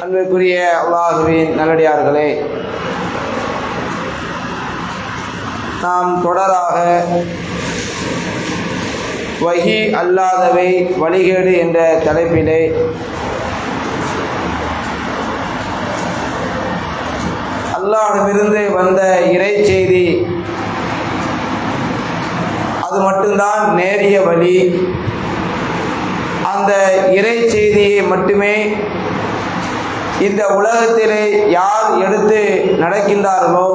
அன்பிற்குரிய அல்லாஹுவின் நல்லடியார்களே நாம் தொடராக வகி அல்லாதவை வழிகேடு என்ற தலைப்பிலே அல்லாஹ்விடமிருந்து வந்த இறை செய்தி அது மட்டும்தான் நேரிய வழி. அந்த இறை செய்தியை மட்டுமே இந்த உலகத்திலே யார் எடுத்து நடக்கின்றார்களோ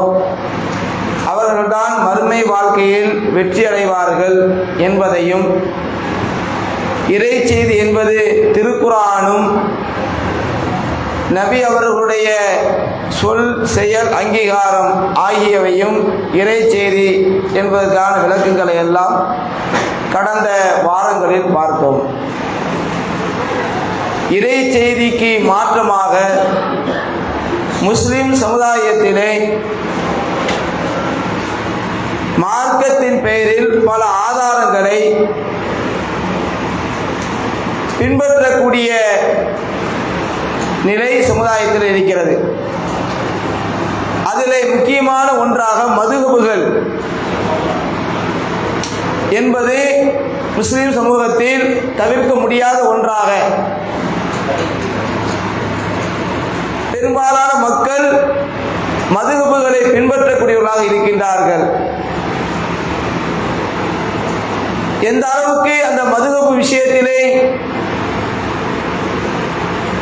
அவர்கள்தான் மறுமை வாழ்க்கையில் வெற்றி அடைவார்கள் என்பதையும் இறைச்செய்தி என்பது திருக்குறானும் நபி அவர்களுடைய சொல் செயல் அங்கீகாரம் ஆகியவையும் இறை செய்தி என்பதற்கான விளக்கங்களை எல்லாம் கடந்த வாரங்களில் பார்த்தோம் இறை செய்திக்கு மாற்றமாக முஸ்லிம் சமுதாயத்திலே மார்க்கத்தின் பெயரில் பல ஆதாரங்களை பின்பற்றக்கூடிய நிலை சமுதாயத்தில் இருக்கிறது. அதிலே முக்கியமான ஒன்றாக மதுகபுகள் என்பது முஸ்லிம் சமூகத்தில் தவிர்க்க முடியாத ஒன்றாக பெரும்பாலான மக்கள் மதுகபுகளை பின்பற்றக்கூடியவர்களாக இருக்கின்றார்கள். எந்த அளவுக்கு அந்த மதுகப்பு விஷயத்திலே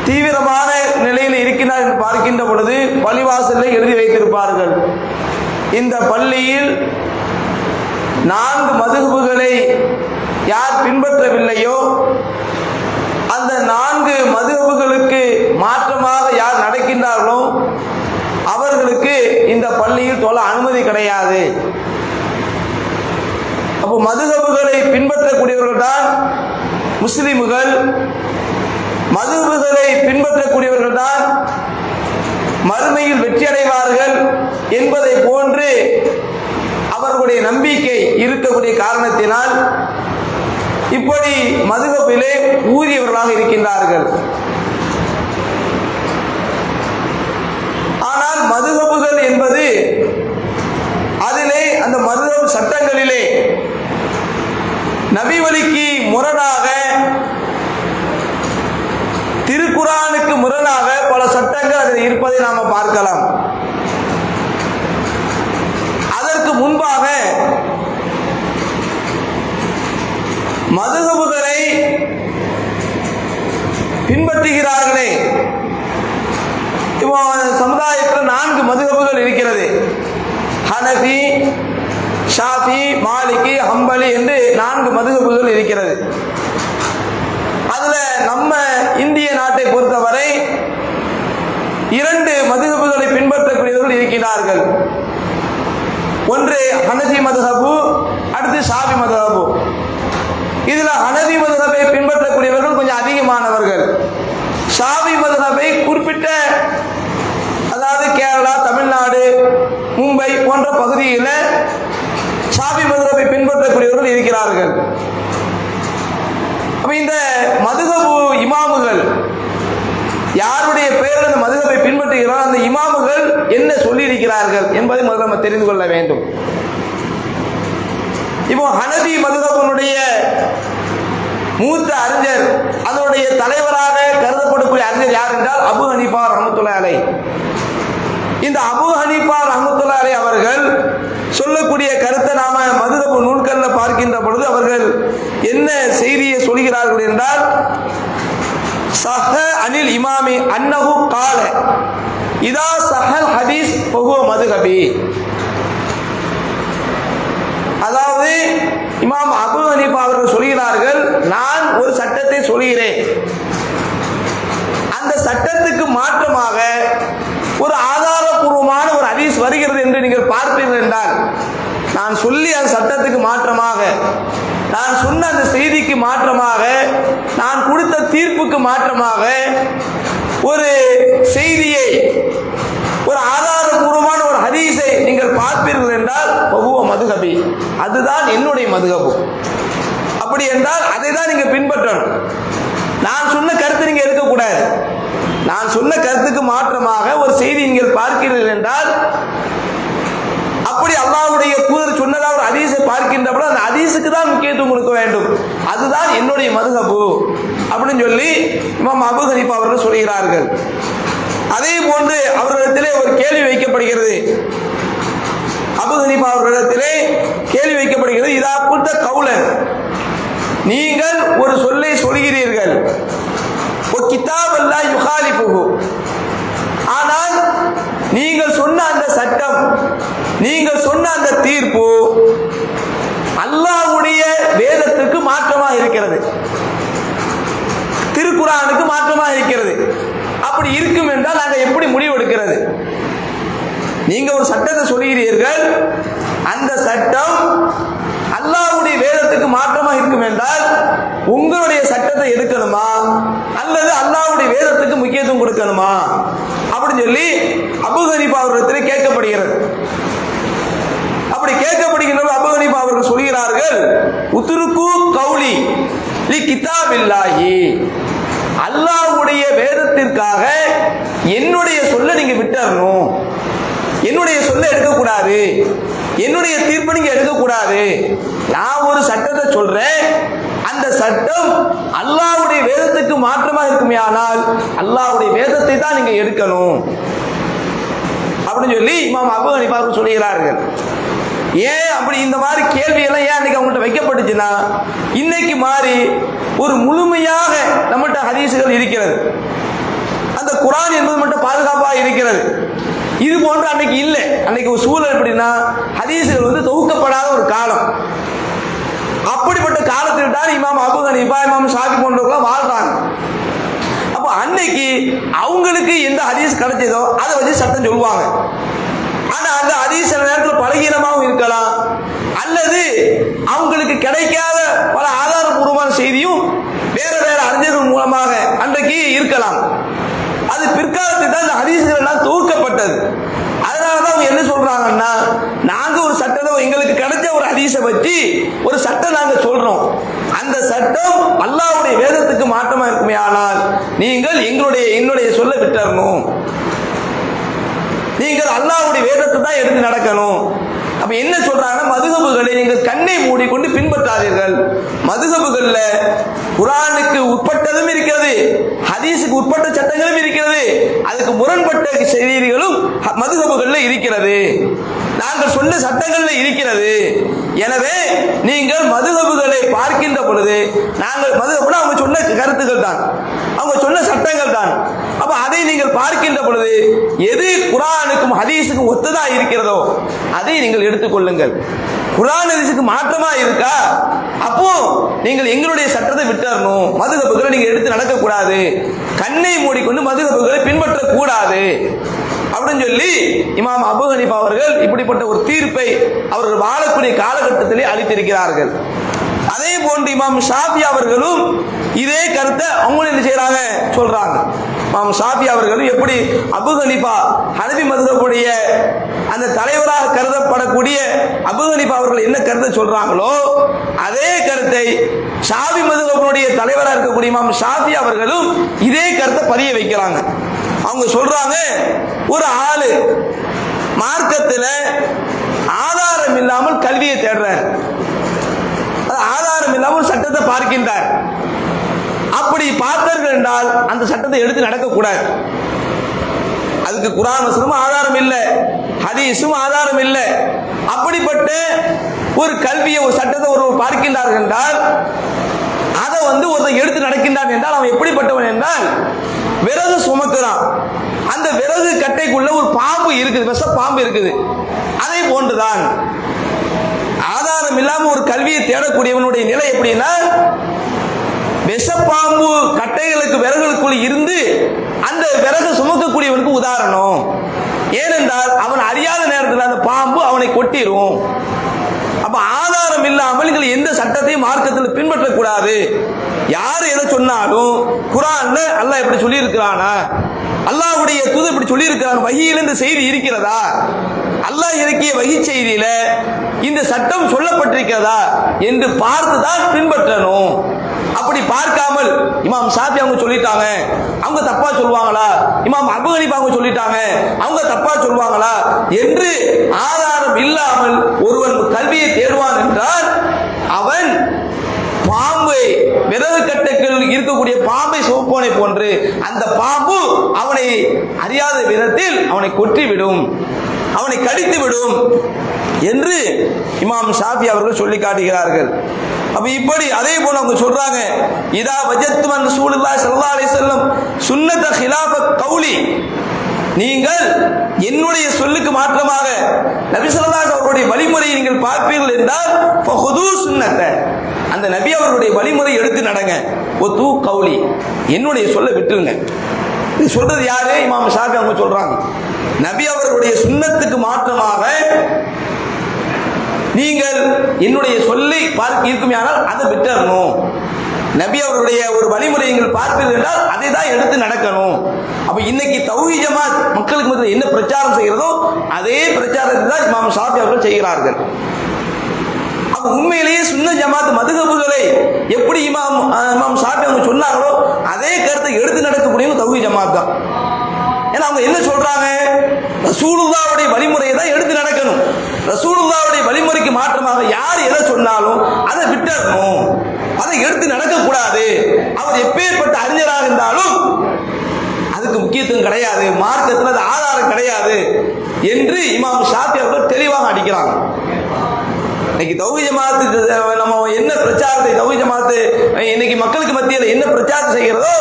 தீவிரமான நிலையில் இருக்கிறார் என்று பார்க்கின்ற பொழுது பள்ளிவாசலில் எழுதி வைத்திருப்பார்கள். இந்த பள்ளியில் நான்கு மதுகுப்புகளை யார் பின்பற்றவில்லையோ அந்த நான்கு மதுகுப்புகளுக்கு யார் அவர்களுக்கு இந்த பள்ளியில் தொழ அனுமதி கிடையாது. அப்போ மதுகபுகளை பின்பற்றக்கூடியவர்கள் தான் முஸ்லிம்கள். மதுபுகளை பின்பற்றக்கூடியவர்கள் தான் மறுமையில் வெற்றியடைவார்கள் என்பதை போன்று அவர்களுடைய நம்பிக்கை இருக்கக்கூடிய காரணத்தினால் இப்படி மதுகப்பிலே ஊதியவர்களாக இருக்கின்றார்கள். ஆனால் என்பது அதிலே அந்த மதுகப்பு சட்டங்களிலே நபி வழிக்கு முரணாக திருக்குறானுக்கு முரணாக பல சட்டங்கள் அதில் இருப்பதை நாம் பார்க்கலாம். அதற்கு முன்பாக மதுகபுகளை பின்பற்றுகிறார்களே. இப்போ சமுதாயத்தில் நான்கு மதுகபுகள் இருக்கிறது. ஹனபி ஷாஃபி மாலிகி ஹம்பலி என்று நான்கு மதுகபுகள் இருக்கிறது. அதில் நம்ம இந்திய நாட்டை பொறுத்தவரை இரண்டு மதுகபுகளை பின்பற்றக்கூடியவர்கள் இருக்கிறார்கள் ஒன்று ஹனதி மதுஹபு அடுத்து ஷாபி மதுஹபு இதில் ஹனதி மதுஹபை பின்பற்றக்கூடியவர்கள் கொஞ்சம் அதிகமானவர்கள். ஷாபி மதுஹபை குறிப்பிட்ட அதாவது கேரளா தமிழ்நாடு மும்பை போன்ற பகுதியில் ஷாபி மதுரவை பின்பற்றக்கூடியவர்கள் இருக்கிறார்கள். அப்ப இந்த மதுகபு இமாமுகள் யாருடைய பெயரில் அந்த மதுகபை பின்பற்றுகிறார் அந்த இமாமுகள் என்ன சொல்லியிருக்கிறார்கள் என்பதை முதல்ல நம்ம தெரிந்து கொள்ள வேண்டும். இப்போ ஹனதி மதுகபனுடைய மூத்த அறிஞர் அதனுடைய தலைவராக கருதப்படக்கூடிய அறிஞர் யார் என்றால் அபு ஹனிஃபா ரஹமத்துல்லா அலை இந்த அபு ஹனீஃபா ரஹமத்துல்லா அவர்கள் சொல்லக்கூடிய கருத்தை நாம மதுரப்பு நூல்கள்ல பார்க்கின்ற பொழுது அவர்கள் என்ன செய்தியை சொல்கிறார்கள் என்றால் சஹ அனில் இமாமி அன்னஹு கால இதா சஹல் ஹதீஸ் பகுவ மதுகபி அதாவது இமாம் அபு ஹனீஃபா அவர்கள் சொல்கிறார்கள் நான் ஒரு சட்டத்தை சொல்கிறேன். அந்த சட்டத்துக்கு மாற்றமாக ஒரு ஆதாரபூர்வமான ஒரு ஹதீஸ் வருகிறது என்று நீங்கள் பார்ப்பீர்கள் என்றால் நான் சொல்லி அந்த சட்டத்துக்கு மாற்றமாக நான் சொன்ன அந்த செய்திக்கு மாற்றமாக நான் கொடுத்த தீர்ப்புக்கு மாற்றமாக ஒரு செய்தியை ஒரு ஆதாரபூர்வமான ஒரு ஹதீஸை நீங்கள் பார்ப்பீர்கள் என்றால் பகுவ மதுகபி அதுதான் என்னுடைய மதுகபு அப்படி என்றால் அதை தான் நீங்கள் பின்பற்றணும். நான் சொன்ன கருத்தை நீங்கள் எடுக்கக்கூடாது. நான் சொன்ன கருத்துக்கு மாற்றமாக ஒரு செய்தி நீங்கள் பார்க்கிறீர்கள் என்றால் அப்படி அல்லாவுடைய தூதர் சொன்னதாக ஒரு அதிசை பார்க்கின்ற அந்த அதிசுக்கு தான் முக்கியத்துவம் கொடுக்க வேண்டும். அதுதான் என்னுடைய மதுகபு அப்படின்னு சொல்லி இமாம் அபு ஹனீஃபா அவர்கள் சொல்கிறார்கள். அதே போன்று அவர்களிடத்திலே ஒரு கேள்வி வைக்கப்படுகிறது. அபு ஹனீஃபா அவர்களிடத்திலே கேள்வி வைக்கப்படுகிறது இதா குத்த கவுலன் நீங்கள் ஒரு சொல்லை சொல்கிறீர்கள். கிதாப் அல்லா யுகாலிபுகு ஆனால் நீங்கள் சொன்ன அந்த சட்டம் நீங்கள் சொன்ன அந்த தீர்ப்பு அல்லாஹ்வுடைய வேதத்துக்கு மாற்றமாக இருக்கிறது. திருக்குறானுக்கு மாற்றமாக இருக்கிறது. அப்படி இருக்கும் என்றால் நாங்கள் எப்படி முடிவு எடுக்கிறது? நீங்க ஒரு சட்டத்தை சொல்கிறீர்கள் அந்த சட்டம் அல்லாஹ்வுடைய வேதத்துக்கு மாற்றமா இருக்கும் என்றால் உங்களுடைய சட்டத்தை எடுக்கணுமா அல்லது அல்லாஹ்வுடைய வேதத்துக்கு முக்கியத்துவம் கொடுக்கணுமா? அப்படின்னு சொல்லி அபு ஹனீஃபா அவர்களிடத்தில் கேட்கப்படுகிறது. அப்படி கேட்கப்படுகின்ற அபு ஹனீஃபா அவர்கள் சொல்கிறார்கள் உத்துருக்கு கௌலி லி கிதாபில்லாஹி. அல்லாஹ்வுடைய வேதத்திற்காக என்னுடைய சொல்ல நீங்க விட்டுறணும். என்னுடைய சொல்ல எடுக்கக்கூடாது. என்னுடைய தீர்ப்பு நீங்க எடுக்கக்கூடாது. நான் ஒரு சட்டத்தை சொல்றேன். அந்த சட்டம் அல்லாவுடைய வேதத்துக்கு மாற்றமாக இருக்குமே ஆனால் அல்லாவுடைய வேதத்தை தான் நீங்க எடுக்கணும். அப்படின்னு சொல்லி இமாம் அபு ஹனிஃபா சொல்லுகிறார்கள். ஏன் அப்படி இந்த மாதிரி கேள்வி எல்லாம் ஏன் அன்னைக்கு அவங்கள்ட்ட வைக்கப்பட்டுச்சுன்னா இன்னைக்கு மாதிரி ஒரு முழுமையாக நம்மகிட்ட ஹதீஸுகள் இருக்கிறது. அந்த குரான் என்பது மட்டும் பாதுகாப்பாக இருக்கிறது. இது போன்ற அன்னைக்கு இல்லை. அன்னைக்கு ஒரு சூழல் எப்படின்னா ஹதீஸுகள் வந்து தொகுக்கப்படாத ஒரு காலம். அப்படிப்பட்ட காலத்தில் தான் இமாம் அபு ஹனீஃபா இமாம் ஷாஃபி போன்றவர்களாம் வாழ்றாங்க. அப்போ அன்னைக்கு அவங்களுக்கு எந்த ஹதீஸ் கிடைச்சதோ அதை வச்சு சட்டம் சொல்லுவாங்க. ஆனால் அந்த ஹதீஸ் சில நேரத்தில் பலகீனமாகவும் இருக்கலாம். அல்லது அவங்களுக்கு கிடைக்காத பல ஆதாரபூர்வமான செய்தியும் வேற வேற அறிஞர்கள் மூலமாக அன்றைக்கு இருக்கலாம். அது பிற்காலத்தில் தான் இந்த ஹதீஸ்கள் எல்லாம் தொகுக்கப்பட்டது. அதனால தான் அவங்க என்ன சொல்றாங்கன்னா நாங்க ஒரு சட்டத்தை எங்களுக்கு கிடைச்ச ஒரு ஹதீஸை வச்சு ஒரு சட்டம் நாங்க சொல்றோம். அந்த சட்டம் அல்லாவுடைய வேதத்துக்கு மாற்றமா இருக்குமே ஆனால் நீங்கள் எங்களுடைய என்னுடைய சொல்ல விட்டுறணும். நீங்கள் அல்லாவுடைய வேதத்தை தான் எடுத்து நடக்கணும். அப்ப என்ன சொல்றாங்கன்னா மதுகபுகளை நீங்கள் கண்ணை மூடிக்கொண்டு பின்பற்றாதீர்கள். மதுகபுகள்ல குரானுக்கு உட்பட்டதும் இருக்கிறது ஹதீஸுக்கு உட்பட்ட சட்டங்களும் இருக்கிறது அதுக்கு முரண்பட்ட செய்திகளும் ஹ- மதுகபுகள்ல இருக்கிறது. நாங்கள் சொன்ன சட்டங்கள்ல இருக்கிறது. எனவே நீங்கள் மதுகபுகளை பார்க்கின்ற பொழுது நாங்கள் மதுகபுனா அவங்க சொன்ன கருத்துக்கள் தான். அவங்க சொன்ன சட்டங்கள் தான். அப்போ அதை நீங்கள் பார்க்கின்ற பொழுது எது குரானுக்கும் ஹதீஸுக்கும் ஒத்ததா இருக்கிறதோ அதை நீங்கள் எடுத்துக்கொள்ளுங்கள். குரான் ஹதீஸுக்கு மாற்றமா இருக்கா? அப்போ நீங்கள் எங்களுடைய சட்டத்தை விட்டுறணும். மதுகபுகளை நீங்கள் எடுத்து நடக்கக்கூடாது. கண்ணை மூடிக்கொண்டு மதுகபுகளை பின்பற்றக்கூடாது. அப்படின்னு சொல்லி இமாம் அபு ஹனீஃபா அவர்கள் இப்படிப்பட்ட ஒரு தீர்ப்பை அவர்கள் வாழக்கூடிய காலகட்டத்திலே அளித்திருக்கிறார்கள். அதே போன்று இமாம் ஷாஃபி அவர்களும் இதே கருத்தை அவங்களும் என்ன செய்யறாங்க? சொல்றாங்க. இமாம் ஷாஃபி அவர்களும் எப்படி அபு ஹனிஃபா ஹனபி மதுரப்புடைய அந்த தலைவராக கருதப்படக்கூடிய அபு ஹனிஃபா அவர்கள் என்ன கருத்தை சொல்றாங்களோ அதே கருத்தை ஷாஃபி மதுரப்புடைய தலைவராக இருக்கக்கூடிய இமாம் ஷாஃபி அவர்களும் இதே கருத்தை பதிய வைக்கிறாங்க. அவங்க சொல்றாங்க ஒரு ஆளு மார்க்கத்தில் ஆதாரம் இல்லாமல் கல்வியை தேடுறார். ஆதாரம் இல்லாமல் ஒரு சட்டத்தை பார்க்கின்றார். அப்படி பார்த்தார்கள் என்றால் அந்த சட்டத்தை எடுத்து நடக்கக்கூடாது. அதுக்கு குரான் வசனமும் ஆதாரம் இல்லை ஹதீஸும் ஆதாரம் இல்லை. அப்படிப்பட்ட ஒரு கல்வியை ஒரு சட்டத்தை ஒருவர் பார்க்கின்றார்கள் என்றால் அதை வந்து ஒருத்தன் எடுத்து நடக்கின்றான் என்றால் அவன் எப்படிப்பட்டவன் என்றால் விறகு சுமக்கிறான். அந்த விறகு கட்டைக்குள்ள ஒரு பாம்பு இருக்குது விஷ பாம்பு இருக்குது. அதை போன்றுதான் ஆதாரம் இல்லாம ஒரு கல்வியை தேடக்கூடியவனுடைய நிலை எப்படின்னா விஷப்பாம்பு கட்டைகளுக்கு விறகுகளுக்குள் இருந்து அந்த விறகு சுமக்கக்கூடியவனுக்கு உதாரணம். ஏனென்றால் அவன் அறியாத நேரத்தில் அந்த பாம்பு அவனை கொட்டிடும் அப்ப ஆதாரம் இல்லாமல் நீங்கள் எந்த சட்டத்தையும் மார்க்கத்தில் பின்பற்றக்கூடாது. யார் எதை சொன்னாலும் குரான்ல அல்லாஹ் இப்படி சொல்லி இருக்கிறானா அல்லாஹ்வுடைய தூது இப்படி சொல்லி இருக்கிறான் வகையில் இந்த செய்தி இருக்கிறதா? அல்லாஹ் இறக்கிய வகி செய்தியில இந்த சட்டம் சொல்லப்பட்டிருக்கிறதா என்று பார்த்து தான் பின்பற்றணும். அப்படி பார்க்காமல் இமாம் ஷாஃபி அவங்க சொல்லிட்டாங்க. அவங்க தப்பா சொல்லுவாங்களா? இமாம் அபு ஹனீஃபா அவங்க சொல்லிட்டாங்க. அவங்க தப்பா சொல்லுவாங்களா? என்று ஆதாரம் இல்லாமல் ஒருவன் கல்வியை தேடுவான் என்றால் அவன் பாம்பை விரவு கட்டுக்கள் இருக்கக்கூடிய பாம்பை சோப்போனை போன்று அந்த பாம்பு அவனை அறியாத விதத்தில் அவனை கொற்றிவிடும். அவனை கடித்து விடும் என்று இமாம் ஷாஃபி அவர்கள் சொல்லி காட்டுகிறார்கள். அப்ப இப்படி அதே போல அவங்க சொல்றாங்க இதா வஜத்துமன் சூழலா சல்லா அலி செல்லம் சுன்னத ஹிலாப கௌலி. நீங்கள் என்னுடைய சொல்லுக்கு மாற்றமாக நபி ஸல்லல்லாஹு அவருடைய வழிமுறையை நீங்கள் பார்ப்பீர்கள் என்றால் ஃபஹுது சுன்னத்த அந்த நபி அவருடைய வழிமுறை எடுத்து நடங்க. ஒத்து கௌலி. என்னுடைய சொல்ல விட்டுருங்க. இது சொல்றது யாரு? இமாம் ஷாஃபி அவங்க சொல்றாங்க. நபி அவர்களுடைய சுன்னத்துக்கு மாற்றமாக நீங்கள் என்னுடைய சொல்லி பார்க்க இருக்குமையானால் அதை விட்டுறணும். நபி அவருடைய ஒரு வழிமுறை நீங்கள் பார்ப்பீர்கள் என்றால் அதை தான் எடுத்து நடக்கணும். அப்ப இன்னைக்கு தௌஹி ஜமாத் மக்களுக்கு மத்தியில் என்ன பிரச்சாரம் செய்கிறதோ அதே பிரச்சாரத்தை தான் இமாம் ஷாஃபி அவர்கள் செய்கிறார்கள். அப்ப உண்மையிலேயே சுன்ன ஜமாத் மதுகபுகளை எப்படி இமாம் இமாம் ஷாஃபி அவங்க சொன்னாங்களோ அதே கருத்தை எடுத்து நடக்கக்கூடியவங்க தௌஹி ஜமாத் தான். ஏன்னா அவங்க என்ன சொல்றாங்க? ரசூலுல்லாவுடைய வழிமுறையை தான் எடுத்து நடக்கணும். ரசூலுல்லாவுடைய வழிமுறைக்கு மாற்றமாக யார் எதை சொன்னாலும் அதை விட்டணும் அதை எடுத்து நடக்கக்கூடாது. அவர் எப்பேற்பட்ட அறிஞராக இருந்தாலும் அதுக்கு முக்கியத்துவம் கிடையாது. மார்க்கத்தில் அது ஆதாரம் கிடையாது என்று இமாம் ஷாஃபி அவர்கள் தெளிவாக அடிக்கிறாங்க. இன்னைக்கு தௌஹி ஜமாத்து நம்ம என்ன பிரச்சாரத்தை தௌஹி ஜமாத்து இன்னைக்கு மக்களுக்கு மத்தியில் என்ன பிரச்சாரம் செய்கிறதோ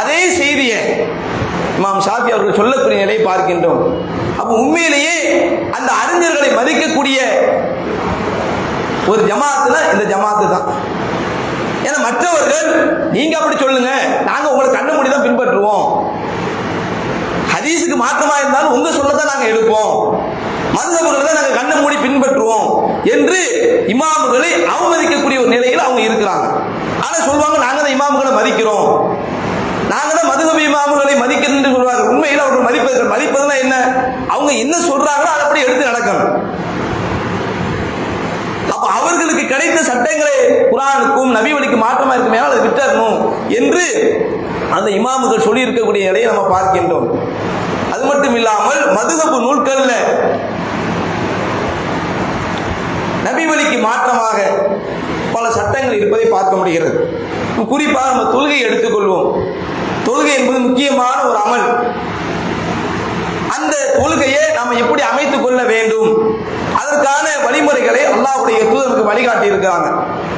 அதே செய்தியை இமாம் ஷாஃபி அவர்கள் சொல்லக்கூடிய நிலையை பார்க்கின்றோம். அப்போ உண்மையிலேயே அந்த அறிஞர்களை மதிக்கக்கூடிய ஒரு ஜமாத்துல இந்த ஜமாத்து தான். ஏன்னா மற்றவர்கள் நீங்க அப்படி சொல்லுங்க நாங்க உங்களை கண்ண மூடி தான் பின்பற்றுவோம். ஹதீஸுக்கு மாற்றமா இருந்தாலும் உங்க சொல்லதான் நாங்க எடுப்போம். மதுகபுகளை தான் நாங்கள் கண்ணை மூடி பின்பற்றுவோம் என்று இமாமுகளை அவமதிக்கக்கூடிய ஒரு நிலையில் அவங்க இருக்கிறாங்க. ஆனால் சொல்லுவாங்க நாங்கள் தான் இமாமுகளை மதிக்கிறோம். நாங்கள் தான் மதுகபி இமாமுகளை மதிக்கிறோம் என்று உண்மையில் அவர்கள் மதிப்பது மதிப்பதுனா என்ன? அவங்க என்ன சொல்றாங்களோ அதை அப்படி எடுத்து நடக்கணும். அப்ப அவர்களுக்கு கிடைத்த சட்டங்களை குரானுக்கும் நபி வழிக்கு மாற்றமா இருக்குமே அதை விட்டுறணும் என்று அந்த இமாமுகள் சொல்லி இருக்கக்கூடிய நிலையை நம்ம பார்க்கின்றோம். அது மட்டும் இல்லாமல் மதுகப்பு நூல்கள்ல நபி வழிக்கு மாற்றமாக பல சட்டங்கள் இருப்பதை பார்க்க முடிகிறது. குறிப்பாக நம்ம தொழுகையை எடுத்துக்கொள்வோம். தொழுகை என்பது முக்கியமான ஒரு அமல். அந்த தொழுகையை நாம் எப்படி அமைத்துக் கொள்ள வேண்டும்? அதற்கான வழிமுறைகளை அல்லாஹுடைய தூதருக்கு வழிகாட்டி இருக்கிறாங்க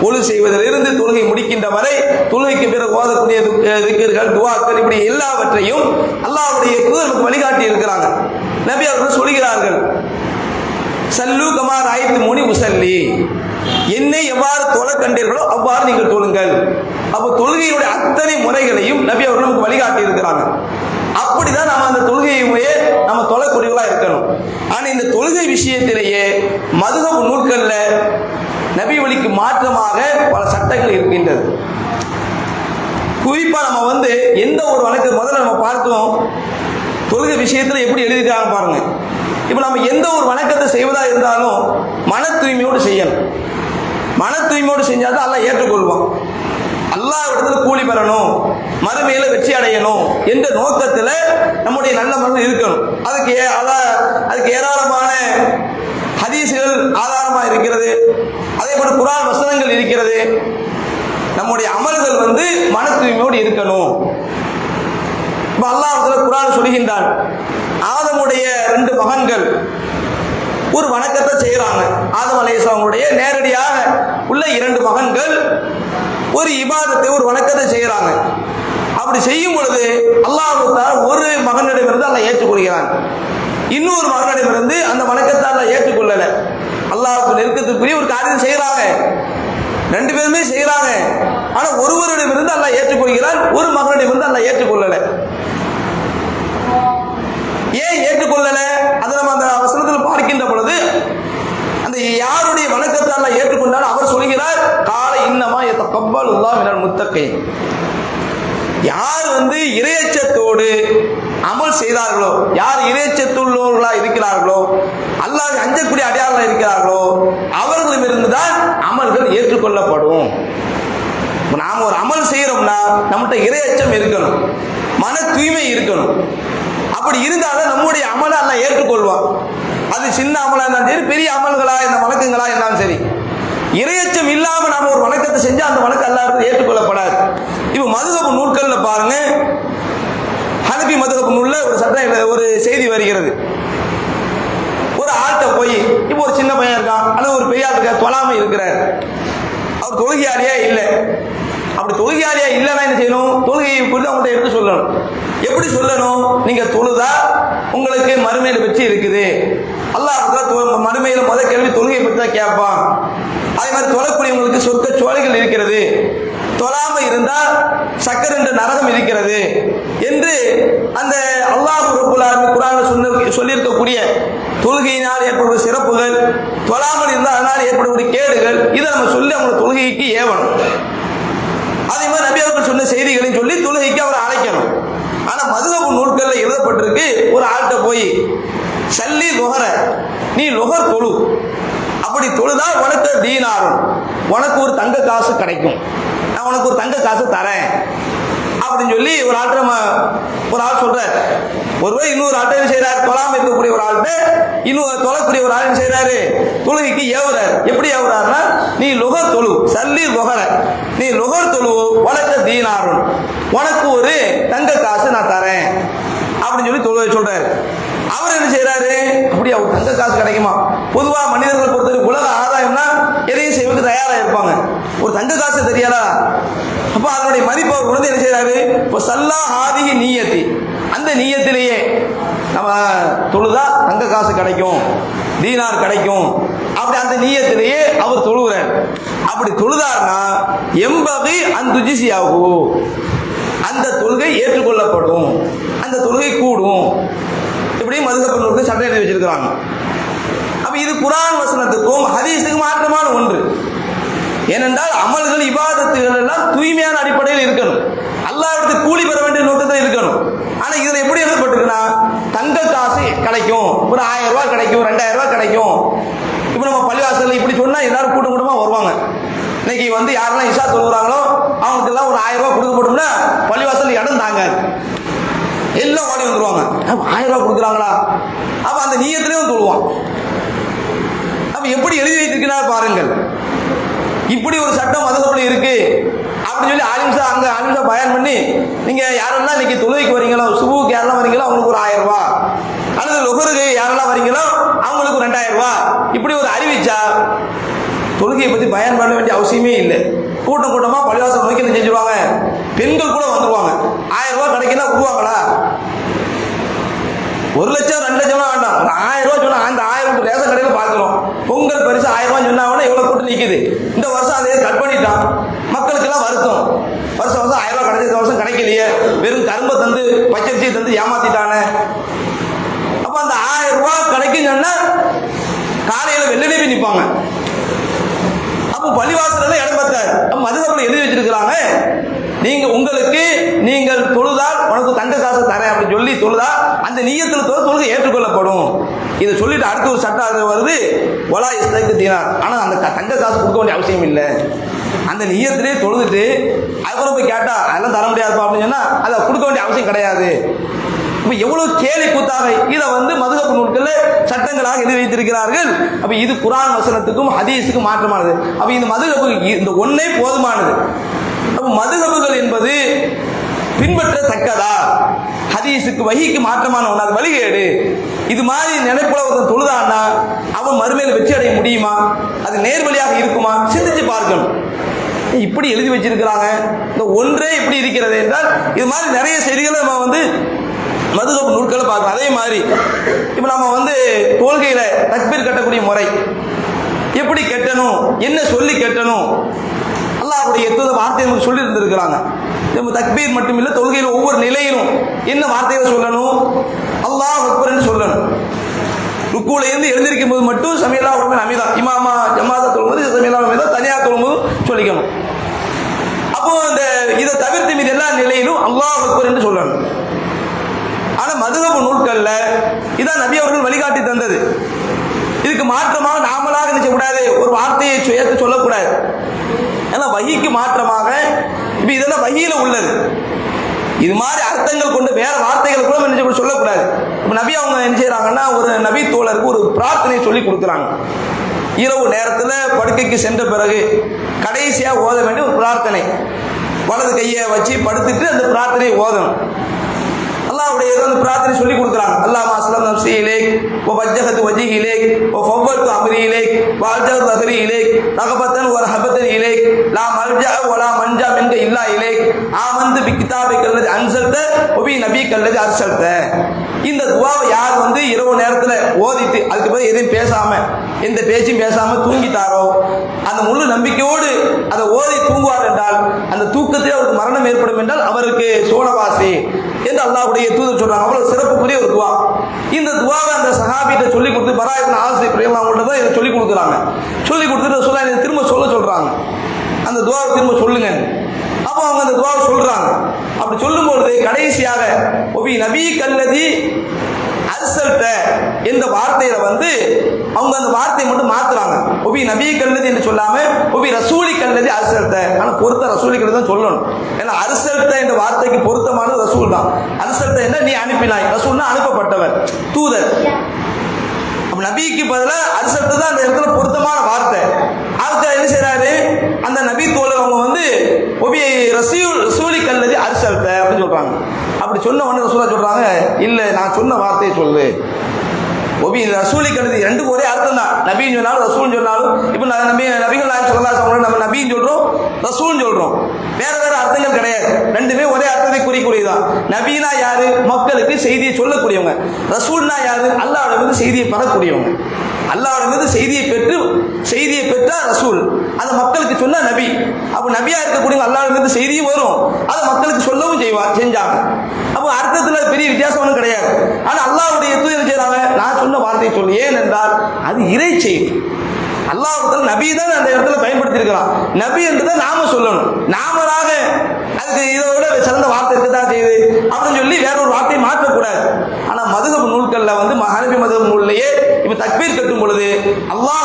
ஒழு செய்வதிலிருந்து தொழுகை முடிக்கின்ற வரை தொழுகைக்கு பிறகு ஓதக்கூடிய திக்கர்கள் துவாக்கள் இப்படி எல்லாவற்றையும் அல்லாஹுடைய தூதருக்கு வழிகாட்டி இருக்கிறாங்க நபி அவர்கள் சொல்கிறார்கள் சல்லு கமார் ஆயத்து முனி உசல்லி. என்னை எவ்வாறு தொலை கண்டீர்களோ அவ்வாறு நீங்கள் தொழுங்கள். அப்போ தொழுகையுடைய அத்தனை முறைகளையும் நபி அவர்கள் நமக்கு வழிகாட்டி இருக்கிறாங்க அப்படிதான் நம்ம அந்த தொழுகையுமே நம்ம தொழக்கூடியவர்களா இருக்கணும். ஆனா இந்த தொழுகை விஷயத்திலேயே மதுகவு நூல்கள்ல நபி வழிக்கு மாற்றமாக பல சட்டங்கள் இருக்கின்றது. குறிப்பா நம்ம வந்து எந்த ஒரு வழக்கு முதல்ல நம்ம பார்த்தோம். தொழுகை விஷயத்துல எப்படி எழுதிருக்காங்க பாருங்க. இப்போ நம்ம எந்த ஒரு வணக்கத்தை செய்வதா இருந்தாலும் மன தூய்மையோடு செய்யணும். மன தூய்மையோடு செஞ்சால் தான் எல்லாம் ஏற்றுக்கொள்வான். எல்லா இடத்துல கூலி பெறணும் மறுமையில வெற்றி அடையணும் என்ற நோக்கத்தில் நம்முடைய நல்ல மனது இருக்கணும். அதுக்கு அதுக்கு ஏராளமான ஹதீசுகள் ஆதாரமா இருக்கிறது. அதே போல குரான் வசனங்கள் இருக்கிறது. நம்முடைய அமல்கள் வந்து மன தூய்மையோடு இருக்கணும். இப்ப அல்லாஹ் குரான் சொல்கின்றான் ஆதமுடைய ரெண்டு மகன்கள் ஒரு வணக்கத்தை செய்கிறாங்க ஆதம் அலையாவுடைய நேரடியாக உள்ள இரண்டு மகன்கள் ஒரு இபாதத்தை ஒரு வணக்கத்தை செய்கிறாங்க அப்படி செய்யும் பொழுது அல்லாஹ் ஒரு மகனிடமிருந்து அல்லாஹ் ஏற்றுக்கொள்கிறான். இன்னொரு மகனிடமிருந்து அந்த வணக்கத்தை அல்லாஹ் ஏற்றுக்கொள்ளல. அல்லாஹுக்கு நெருக்கத்துக்குரிய ஒரு காரியம் செய்கிறாங்க ரெண்டு பேருமே செய்கிறாங்க ஆனா ஒருவரிடமிருந்து அல்ல ஏற்றுக்கொள்கிறான் ஒரு மகனிடமிருந்து அல்ல ஏற்றுக்கொள்ளல. ஏன் ஏற்றுக்கொள்ளல? அதை நம்ம அந்த அவசரத்தில் பார்க்கின்ற யாருடைய வணக்கத்தை அல்லாஹ் ஏற்றுக்கொண்டாலும் அவர் சொல்கிறார் காலை இன்னமா எத்த கப்பல் உள்ளா முத்தக்கை யார் வந்து இறையச்சத்தோடு அமல் செய்தார்களோ யார் இரையச்சத்துள்ளவர்களா இருக்கிறார்களோ அல்லாஹ் அஞ்சக்கூடிய அடையாளம் இருக்கிறார்களோ அவர்களிடமிருந்து தான் அமல்கள் ஏற்றுக்கொள்ளப்படும். இப்போ நாம் ஒரு அமல் செய்கிறோம்னா நம்மகிட்ட இறையச்சம் இருக்கணும். மன தூய்மை இருக்கணும். அப்படி இருந்தாலும் நம்முடைய அமலை எல்லாம் ஏற்றுக்கொள்வான். அது சின்ன அமலாக இருந்தாலும் சரி பெரிய அமல்களா இந்த வணக்கங்களா இருந்தாலும் சரி. இறையச்சம் இல்லாம நாம ஒரு வணக்கத்தை செஞ்சு அந்த வணக்கம் எல்லாருக்கும் ஏற்றுக்கொள்ளப்படாது. இப்போ மதுகப்பு நூல்கள்ல பாருங்க. ஹனபி மதுகப்பு நூல்ல ஒரு சட்டம் ஒரு செய்தி வருகிறது. ஒரு ஆள்கிட்ட போய் இப்போ ஒரு சின்ன பையன் இருக்கான் அல்லது ஒரு பெரிய ஆள் இருக்கார் தொழாம இருக்கிறார். அவர் தொழுகையாளியா இல்லை. அப்படி தொழுகையாளியா இல்லைன்னா என்ன செய்யணும்? தொழுகையை குறித்து அவங்கள்ட்ட எடுத்து சொல்லணும். எப்படி சொல்லணும்? நீங்க தொழுதா உங்களுக்கு மறுமையில வெற்றி இருக்குது. அல்லாஹ் மறுமையில முத கேள்வி தொழுகை பற்றி தான் கேட்பான். அதே மாதிரி தொழக்கூடியவங்களுக்கு சொர்க்க சோலைகள் இருக்கிறது. தொழாம இருந்தா சக்கர் என்ற நரகம் இருக்கிறது. என்று அந்த அல்லாஹ் ரப்புல் ஆலமீன் சொன்ன சொல்லியிருக்கக்கூடிய தொழுகையினால் ஏற்படும் சிறப்புகள் தொழாமல் இருந்தால் அதனால் ஏற்படக்கூடிய கேடுகள் இதை நம்ம சொல்லி அவங்க தொழுகைக்கு ஏவணும். அதே மாதிரி நபி அவர்கள் சொன்ன செய்திகளையும் சொல்லி தொழுகைக்கு அவரை அழைக்கணும். ஆனால் மதுகப்பு நூல்களில் எழுதப்பட்டிருக்கு ஒரு ஆள்கிட்ட போய் சல்லி நுகர நீ நுகர் தொழு. அப்படி தொழுதா உனக்கு தீனாரும் உனக்கு ஒரு தங்க காசு கிடைக்கும். நான் உனக்கு ஒரு தங்க காசு தரேன். அப்படின்னு சொல்லி ஒரு ஆள்கிட்ட நம்ம ஒரு ஆள் சொல்றார். ஒருவர் இன்னொரு ஆட்டம் என்ன செய்றார்? தொழாம இருக்கக்கூடிய ஒரு ஆள்கிட்ட இன்னும் தொழக்கூடிய ஒரு ஆள் என்ன செய்றாரு? தொழுகைக்கு ஏவுறார். எப்படி ஏவுறாருன்னா நீ லுகர் தொழு சல்லி லுகர. நீ லுகர் தொழு உனக்கு தீனாரும். உனக்கு ஒரு தங்க காசு நான் தரேன். அப்படின்னு சொல்லி தொழுவை சொல்றாரு. அவர் என்ன செய்கிறாரு அப்படி அவர் தங்க காசு கிடைக்குமா? பொதுவா மனிதர்களை பொறுத்தவரை உலக ஆதாயம்னா எதையும் செய்வதற்கு தயாரா இருப்பாங்க. ஒரு தங்க காசு தெரியாதா? அப்போ அதனுடைய மதிப்பு அவர் உணர்ந்து என்ன செய்கிறாரு இப்போ சல்லா ஆதிகி நீயத்தி. அந்த நீயத்திலேயே நம்ம தொழுதா தங்க காசு கிடைக்கும் தீனார் கிடைக்கும். அப்படி அந்த நீயத்திலேயே அவர் தொழுகிறார். அப்படி தொழுதார்னா எம்பகை ஆகும் அந்த தொழுகை ஏற்றுக்கொள்ளப்படும். அந்த தொழுகை கூடும். இப்படி மதுகப்பனூருக்கு சட்டம் எழுதி வச்சிருக்கிறாங்க. அப்ப இது குரான் வசனத்துக்கும் ஹதீஸுக்கும் மாற்றமான ஒன்று. ஏனென்றால் அமல்கள் இபாதத்துகள் எல்லாம் தூய்மையான அடிப்படையில் இருக்கணும். அல்லாவிடத்து கூலி பெற வேண்டிய நோக்கத்தில் இருக்கணும். ஆனால் இதில் எப்படி எழுதப்பட்டிருக்குன்னா தங்க காசு கிடைக்கும். ஒரு ஆயிரம் ரூபாய் கிடைக்கும் ரெண்டாயிரம் ரூபாய் கிடைக்கும். இப்போ நம்ம பள்ளிவாசலில் இப்படி சொன்னால் எல்லாரும் கூட்டம் கூட்டமாக வருவாங்க. இன்னைக்கு வந்து யாரெல்லாம் இஷா தொழுகிறாங்களோ அவங்களுக்கு எல்லாம் ஒரு ஆயிரம் ரூபாய் கொடுக்கப்பட்டோம்னா பள்ளிவாசல் இடம் தாங்க எல்லாம் ஓடி வந்துருவாங்க. ஆயிரம் ரூபாய் கொடுக்குறாங்களா? அப்போ அந்த நீயத்திலையும் தொழுவான். அப்போ எப்படி எழுதி வைத்திருக்கிறார் பாருங்கள். இப்படி ஒரு சட்டம் மதசபடி இருக்கு. அப்படின்னு சொல்லி ஆலிம்சா அங்கே ஆலிம்சா பயன் பண்ணி நீங்க யாரெல்லாம் இன்னைக்கு தொழுகைக்கு வரீங்களோ சுபுக்கு யாரெல்லாம் வரீங்களோ அவங்களுக்கு ஒரு ஆயிரம் ரூபா அல்லது லொகருக்கு யாரெல்லாம் வரீங்களோ அவங்களுக்கு ஒரு ரெண்டாயிரம் ரூபா இப்படி ஒரு அறிவிச்சா தொழுகையை பத்தி பயன் பண்ண வேண்டிய அவசியமே இல்லை. கூட்டம் கூட்டமா பள்ளிவாசல் நோக்கி என்ன செஞ்சிருவாங்க? பெண்கள் கூட வந்துருவாங்க. ஆயிரம் ரூபா கிடைக்குன்னா விடுவாங்களா ஒரு லட்சம் ரெண்டு லட்சம்லாம் வேண்டாம். ஒரு ஆயிரம் ரூபா சொன்னா அந்த ஆயிரம் ரூபாய் ரேஷன் கடையில் பார்க்குறோம் பொங்கல் பரிசு ஆயிரம் ரூபாய் சொன்னா இவ்வளோ கூட்டம் நிற்குது இந்த வருஷம் அதை கட் பண்ணிட்டான். மக்களுக்கெல்லாம் வருத்தம். வருஷம் வருஷம் ஆயிரம் ரூபாய் கிடைச்ச வருஷம் கிடைக்கலையே. வெறும் கரும்பை தந்து பச்சரிசியை தந்து ஏமாத்திட்டானே. அப்போ அந்த ஆயிரம் ரூபாய் கிடைக்கும் சொன்னா காலையில் வெள்ளனே போய் நிற்பாங்க அப்போ பள்ளிவாசல்ல இடம் பத்தாது அப்ப எழுதி வச்சிருக்கிறாங்க. நீங்க உங்களுக்கு நீங்கள் தொழுதால் உனக்கு தங்க காசு தரேன் அப்படின்னு சொல்லி தொழுதா அந்த நீயத்தில் தொழு தொழுகை ஏற்றுக்கொள்ளப்படும். இதை சொல்லிட்டு அடுத்த ஒரு சட்டம் அது வருது ஒலா இஸ்தக்கு தீனார். ஆனால் அந்த தங்க காசு கொடுக்க வேண்டிய அவசியம் இல்லை. அந்த நீயத்திலே தொழுதுட்டு அதுக்கப்புறம் போய் கேட்டா அதெல்லாம் தர முடியாதுப்பா அப்படின்னு சொன்னா அதை கொடுக்க வேண்டிய அவசியம் கிடையாது. இப்போ எவ்வளவு கேலி கூத்தாக. இதை வந்து மதுகப்பு நூல்களில் சட்டங்களாக எழுதி வைத்திருக்கிறார்கள். அப்போ இது குரான் வசனத்துக்கும் ஹதீஸுக்கும் மாற்றமானது. அப்போ இந்த மதுகப்பு இந்த ஒன்றே போதுமானது. மதுகபுகள் என்பது பின்பற்றத்தக்கதா? ஹதீஸுக்கு வகிக்கு மாற்றமான ஒன்று அது வழிகேடு. இது மாதிரி நினைப்புல ஒருத்தன் தொழுதான்னா அவன் மறுமையில் வெற்றி அடைய முடியுமா? அது நேர்வழியாக இருக்குமா? சிந்திச்சு பார்க்கணும். இப்படி எழுதி வச்சிருக்கிறாங்க. இந்த ஒன்றே இப்படி இருக்கிறது என்றால் இது மாதிரி நிறைய செய்திகளை நம்ம வந்து மதுகப்பு நூல்களை பார்க்கணும் அதே மாதிரி இப்போ நம்ம வந்து தொழுகையில தக்பீர் கட்டக்கூடிய முறை. எப்படி கட்டணும்? என்ன சொல்லி கட்டணும்? அல்லாஹுடைய எத்தனை வார்த்தை நமக்கு சொல்லி இருந்திருக்கிறாங்க நம்ம தக்பீர் மட்டும் இல்லை தொழுகையில் ஒவ்வொரு நிலையிலும் என்ன வார்த்தையை சொல்லணும்? அல்லாஹ் அக்பர்னு சொல்லணும். ருக்கூல இருந்து எழுந்திருக்கும் போது மட்டும் சமையலா உடம்பு அமிதா. இமாமா ஜமாதா தொழும்போது சமையலா அமிதா தனியாக தொழும்போது சொல்லிக்கணும். அப்போ இந்த இதை தவிர்த்து மீது எல்லா நிலையிலும் அல்லாஹ் அக்பர் என்று சொல்லணும். ஆனால் மதுகபு நூல்களில் இதான் நபி அவர்கள் வழிகாட்டி தந்தது. இதுக்கு மாற்றமாக நாமளாக நினைச்ச கூடாது ஒரு வார்த்தையை சேர்த்து சொல்லக்கூடாது. ஏன்னா வகிக்கு மாற்றமாக இப்போ இதெல்லாம் வகியில் உள்ளது. இது மாதிரி அர்த்தங்கள் கொண்டு வேற வார்த்தைகள் கூட என்ன சொல்லக்கூடாது. இப்போ நபி அவங்க என்ன செய்கிறாங்கன்னா ஒரு நபி தோழருக்கு ஒரு பிரார்த்தனை சொல்லி கொடுக்குறாங்க. இரவு நேரத்தில் படுக்கைக்கு சென்ற பிறகு கடைசியாக ஓத வேண்டிய ஒரு பிரார்த்தனை. வலது கையை வச்சு படுத்துட்டு அந்த பிரார்த்தனையை ஓதணும். அல்லாவுடைய ஏதோ அந்த பிரார்த்தனை சொல்லி கொடுக்குறாங்க. அல்லாஹ் அஸ்லம் நம்சி இலேக் ஓ வஜ்ஜகத்து வஜி இலேக் ஓ ஃபவ்வத்து அமரி இலேக் ஓ அல்ஜர் இலேக் ரகபத்தன் ஒரு ஹபத்தன் இலேக் லா மல்ஜா ஒலா மஞ்சா மின்க இல்லா இலேக் ஆமந்து பி கிதாபி கல்லது அன்சல்த ஒபி நபி கல்லது அர்சல்த இந்த துவாவை யார் வந்து இரவு நேரத்தில் ஓதிட்டு அதுக்கு பிறகு எதையும் பேசாமல் எந்த பேச்சும் பேசாமல் தூங்கிட்டாரோ அந்த முழு நம்பிக்கையோடு அதை ஓதி தூங்குவார் என்றால் அந்த தூக்கத்தில் அவருக்கு மரணம் ஏற்படும் என்றால் அவருக்கு சோழவாசி என்று அல்லாவுடைய தூதர் சொல்கிறாங்க அவ்வளோ சிறப்புக்குரிய ஒரு துவா. இந்த துவாவை அந்த சஹாபிட்ட சொல்லி கொடுத்து பராயத்தின் ஆசிரியர் பிரியமா அவங்கள்ட்ட தான் இதை சொல்லி கொடுக்குறாங்க. சொல்லி கொடுத்துட்டு சொல்ல திரும்ப சொல்ல சொல்கிறாங்க அந்த துவாவை திரும்ப சொல்லுங்க. அப்போ அவங்க அந்த துவாவை சொல்றாங்க. அப்படி சொல்லும்பொழுது கடைசியாக ஒபி நபி கல்லதி அர்சல்ட்ட என்ற வார்த்தையில வந்து அவங்க அந்த வார்த்தையை மட்டும் மாத்துறாங்க. ஒபி நபி கல்லதி என்று சொல்லாம ஒபி ரசூலி கல்லதி அரசல்த ஆனா பொருத்த ரசூலி கல்லதி தான் சொல்லணும். ஏன்னா அர்சல்ட்ட என்ற வார்த்தைக்கு பொருத்தமானது ரசூல் தான். அர்சல்ட்ட என்ன? நீ அனுப்பினாய். ரசூல்னா அனுப்பப்பட்டவர் தூதர். நபிக்கு பதிலாக அரிசத்து தான் அந்த இடத்துல பொருத்தமான வார்த்தை. அதுக்கு என்ன செய்கிறாரு அந்த நபி தோழர் அவங்க வந்து ஒபி ரசூல் ரசூலி கல்லது அரிசல்த அப்படின்னு சொல்கிறாங்க அப்படி சொன்ன உடனே ரசூலா சொல்கிறாங்க இல்லை நான் சொன்ன வார்த்தையை சொல்லு. ஒபி ரசூலி கல்லது ரெண்டு ஒரே அர்த்தம் தான். நபின்னு சொன்னாலும் ரசூல்னு சொன்னாலும் இப்போ நான் நபி நபிகள் நாயகம் சொல்லலாம் சொல்றோம் நம்ம நபின்னு சொல்கிறோம் ரசூல்னு சொல்கிறோம் வேற வேற அர்த்தங்கள் கிடையாது. ரெண்டுமே ஒரே அர்த்தத்தை குறிக்கூடியதான் நபீனா யாரு? மக்களுக்கு செய்தியை சொல்லக்கூடியவங்க. ரசூல்னா யாரு? வந்து செய்தியை பெறக்கூடியவங்க அல்லாவிடமிருந்து செய்தியை பெற்று செய்தியை பெற்றா ரசூல். அதை மக்களுக்கு சொன்னா நபி. அப்போ நபியா இருக்கக்கூடியவங்க அல்லாவிடமிருந்து செய்தியும் வரும். அதை மக்களுக்கு சொல்லவும் செய்வா செஞ்சாங்க. அப்போ அர்த்தத்தில் பெரிய வித்தியாசம் ஒன்றும் கிடையாது. ஆனால் அல்லாவுடைய தூதர் செய்கிறாங்க நான் சொன்ன வார்த்தையை சொல்லு. ஏன் என்றால் அது இறை செய்தி. அல்லாஹ் நபி தான் அந்த இடத்துல பயன்படுத்தி இருக்கிறான் நபி என்றதை நாம சொல்லணும். நாமளாக அதுக்கு இதை விட சிறந்த வார்த்தை இருக்கத்தான் செய்யுது. அப்படின்னு சொல்லி வேற ஒரு வார்த்தையை மாற்றக்கூடாது. ஆனா மதுகப் நூல்கள்ல வந்து மஹானபி மதுகப் நூல்லையே இப்ப தக்பீர் கட்டும் பொழுது அல்லாஹ்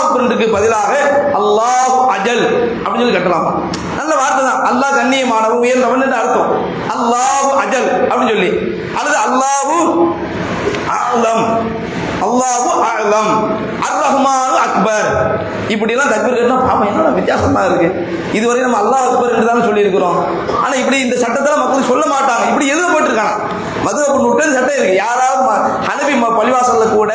பதிலாக அல்லாஹ் அஜல் அப்படின்னு சொல்லி கட்டலாம். நல்ல வார்த்தை தான். அல்லாஹ் கண்ணியமானவன் உயர்ந்தவன் என்று அர்த்தம். அல்லாஹ் அஜல் அப்படின்னு சொல்லி. அல்லது அல்லாஹூ ஆலம் அல்லாஹு ஆலம் அர் ரஹ்மானு அக்பர். இப்படிலாம் தக்பீர் கட்டினா பாப்பா என்னடா வித்தியாசமா இருக்கு? இதுவரை நம்ம அல்லாஹ் அக்பர் என்று தானே சொல்லியிருக்கிறோம். ஆனா இப்படி இந்த சட்டத்தில் மக்கள் சொல்ல மாட்டாங்க. இப்படி எழுதப்பட்டிருக்காங்க மதுவப்பு நூற்று சட்டம் இருக்கு. யாராவது ம- ஹனபி பள்ளிவாசலில் கூட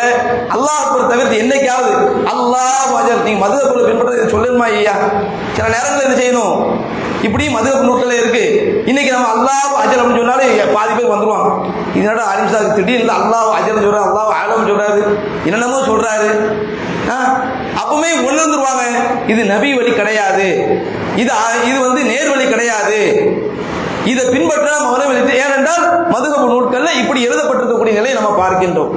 அல்லாஹ் அக்பர் தவிர்த்து என்னைக்காவது அல்லாஹ் அஜல் மதுரை மதுவப்பு பின்பற்ற இதை சொல்லணுமா ஐயா. சில நேரங்களில் என்ன செய்யணும்? இப்படியும் மதுரை நூற்றில் இருக்கு. இன்னைக்கு நம்ம அல்லாஹ் அஜல் அப்படின்னு சொன்னாலே பாதி பேர் வந்துடுவாங்க இதனோட அரிம்சாக்கு திடீர்னு அல்லாஹ் அஜல் சொல்றாரு அல்லாஹ் ஆலம் சொல்றாரு. என்னென்னமோ சொல்றாரு. அப்பவுமே ஒன்று வந்துருவாங்க. இது நபி வழி கிடையாது. இது இது வந்து நேர் வழி கிடையாது. இதை பின்பற்ற மௌனம் ஏனென்றால் மதுகபு நூட்கள்ல இப்படி எழுதப்பட்டிருக்கக்கூடிய நிலையை நம்ம பார்க்கின்றோம்.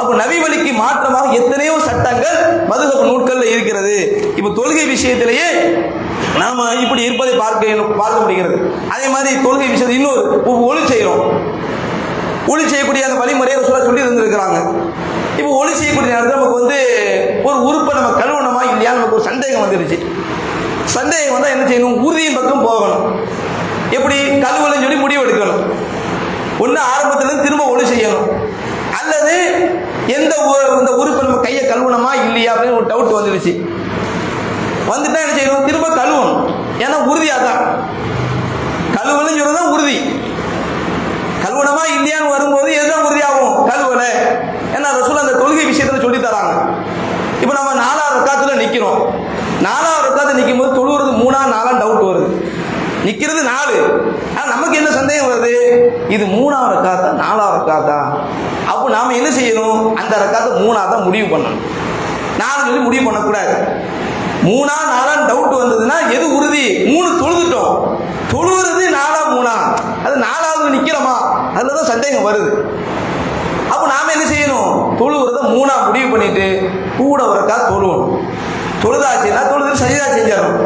அப்போ நபி வழிக்கு மாற்றமாக எத்தனையோ சட்டங்கள் மதுகபு நூட்கள்ல இருக்கிறது. இப்போ தொழுகை விஷயத்திலேயே நாம இப்படி இருப்பதை பார்க்க பார்க்க முடிகிறது. அதே மாதிரி தொழுகை விஷயத்தில் இன்னொரு ஒளி செய்கிறோம் ஒளி செய்யக்கூடிய அந்த வழிமுறையை சொல்ல சொல்லி இருந்திருக்கிறாங்க இப்போ ஒளி செய்யக்கூடிய நேரத்தில் நமக்கு வந்து ஒரு உறுப்பை நம்ம கழுவணுமா இல்லையா? நமக்கு ஒரு சந்தேகம் வந்துருச்சு. சந்தேகம் வந்தால் என்ன செய்யணும்? உறுதியின் பக்கம் போகணும். எப்படி? கழுவலன்னு சொல்லி முடிவு எடுக்கணும் ஒன்று ஆரம்பத்துலேருந்து திரும்ப ஒன்று செய்யணும். அல்லது எந்த இந்த ஊருக்கு நம்ம கையை கழுவணுமா இல்லையா அப்படின்னு ஒரு டவுட் வந்துடுச்சு வந்துட்டா என்ன செய்யணும்? திரும்ப கழுவணும். ஏன்னா உறுதியாக தான் கழுவலன்னு சொல்றது தான் உறுதி. கழுவணமா இல்லையான்னு வரும்போது எதுதான் உறுதியாகும் கழுவலை. ஏன்னா ரசூல் அந்த தொழுகை விஷயத்துல சொல்லி தராங்க. இப்போ நம்ம நாலாவது ரக்காத்தில் நிற்கிறோம் நாலாவது ரக்காத்தில் நிற்கும் போது தொழுவுறது மூணா நாலாம் டவுட் வருது. நிற்கிறது நாலு. ஆனால் நமக்கு என்ன சந்தேகம் வருது? இது மூணாவது ரக்காத்தா நாலாவது ரக்காத்தா? அப்போ நாம் என்ன செய்யணும்? அந்த ரக்காத்தை மூணாக தான் முடிவு பண்ணணும். நாலு சொல்லி முடிவு பண்ணக்கூடாது. மூணா நாலான்னு டவுட் வந்ததுன்னா எது உறுதி? மூணு தொழுதுட்டோம். தொழுவுறது நாலா மூணா. அது நாலாவது நிற்கிறோமா அதில் தான் சந்தேகம் வருது. அப்போ நாம் என்ன செய்யணும்? தொழுவுறத மூணா முடிவு பண்ணிட்டு கூட வரக்கா தொழுவணும். தொழுதாச்சுன்னா தொழுது சரியாக செஞ்சிடணும்.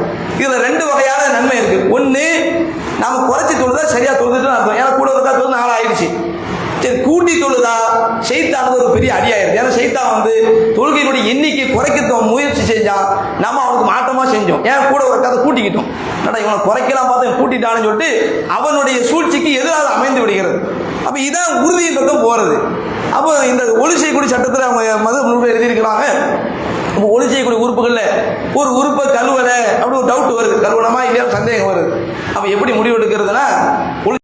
இதுல ரெண்டு வகையான நன்மை இருக்கு. ஒன்று நாம குறைச்சி தொழுதா சரியா தொழுதுட்டு அர்த்தம். ஏன்னா கூட இருக்கா தொழுது நாலு ஆயிடுச்சு சரி கூட்டி தொழுதா ஷைத்தானுக்கு ஒரு பெரிய அடியாயிருது ஏன்னா செய்தா வந்து தொழுகையினுடைய எண்ணிக்கை குறைக்க முயற்சி செஞ்சான். நம்ம அவனுக்கு மாற்றமா செஞ்சோம். ஏன் கூட ஒரு கதை கூட்டிக்கிட்டோம். என்னடா இவனை குறைக்கலாம் பார்த்து கூட்டிட்டான்னு சொல்லிட்டு அவனுடைய சூழ்ச்சிக்கு எதிராக அமைந்து விடுகிறது. அப்போ இதான் உறுதியின் பக்கம் போறது. அப்போ இந்த ஒளிசை குடி சட்டத்தில் அவங்க மது எழுதியிருக்கிறாங்க. ஒளி செய்யக்கூடிய உறுப்புகளில் ஒரு உறுப்பை கழுவலை அப்படி ஒரு டவுட் வருது. கழுவணமா இல்லையா சந்தேகம் வருது. அப்போ எப்படி முடிவு எடுக்கிறதுனா ஒளி